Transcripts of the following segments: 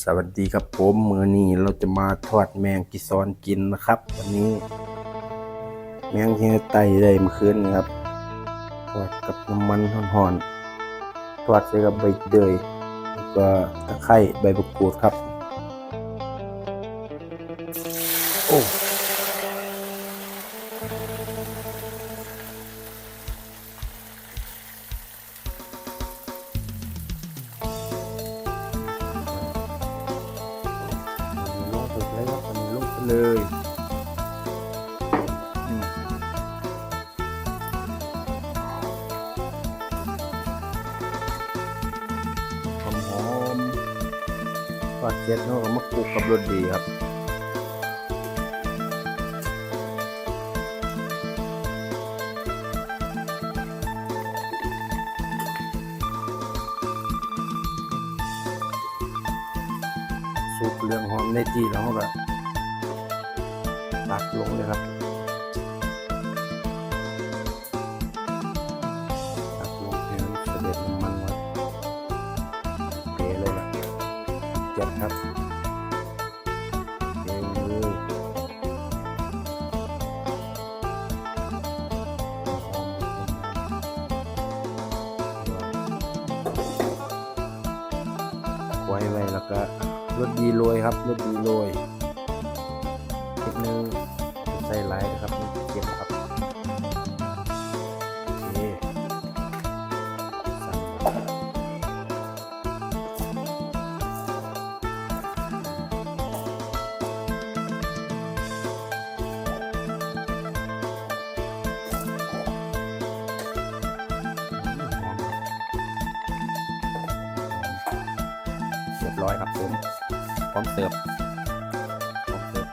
สวัสดีครับผมมือนี้เราจะมาทอดแมงกิซอนกินนะครับ วันนี้ แมงที่ไตได้เมื่อคืนะครับทอดกับน้ำมันห่อนๆทอดใส่กับใบเตยแล้วก็ตะไคร้ใบมะกรูดครับ โอ้ เลยอืมหอมหอมๆทอดเสร็จแล้วก็มาคลุกกับรสดีครับสุกเรื่องหอมในที่แล้วก็ ตักลงเลยครับตักลงให้มันเสด็จมันไว้เทเลยล่ะจ็บครับเทเลยไว้ไว้แล้วก็รสดีโรยครับรสดีโรย นึงใส่ไลน์นะครับนี่เก็บครับโอเคสั่งมาเรียบร้อยครับผมพร้อมเสิร์ฟ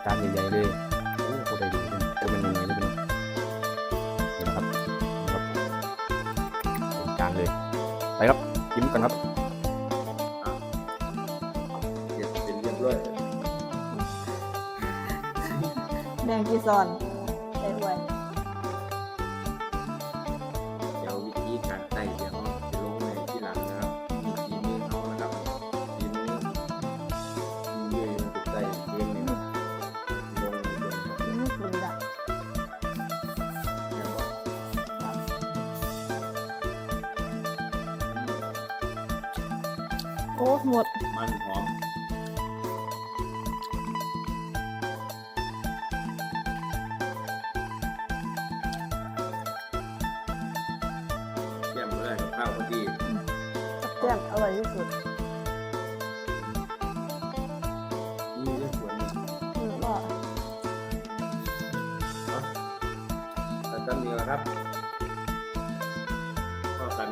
พร้อมเสิร์ฟจานใหญ่ๆเลยโอ้โหได้ดีเลยจะเป็นยังไงจะเป็นนี่นะครับนี่ครับเป็นจานเลยไปครับจิ้มกันครับเสร็จเป็นเรียบร้อยแมงกีซอน โอ้หมด มันหอมแก้มก็ได้กับข้าวพอดีแจ่มอร่อยที่สุดนี่เรื่องสวนนี่อืมก็แต่ตอนนี้แหละครับก็กัน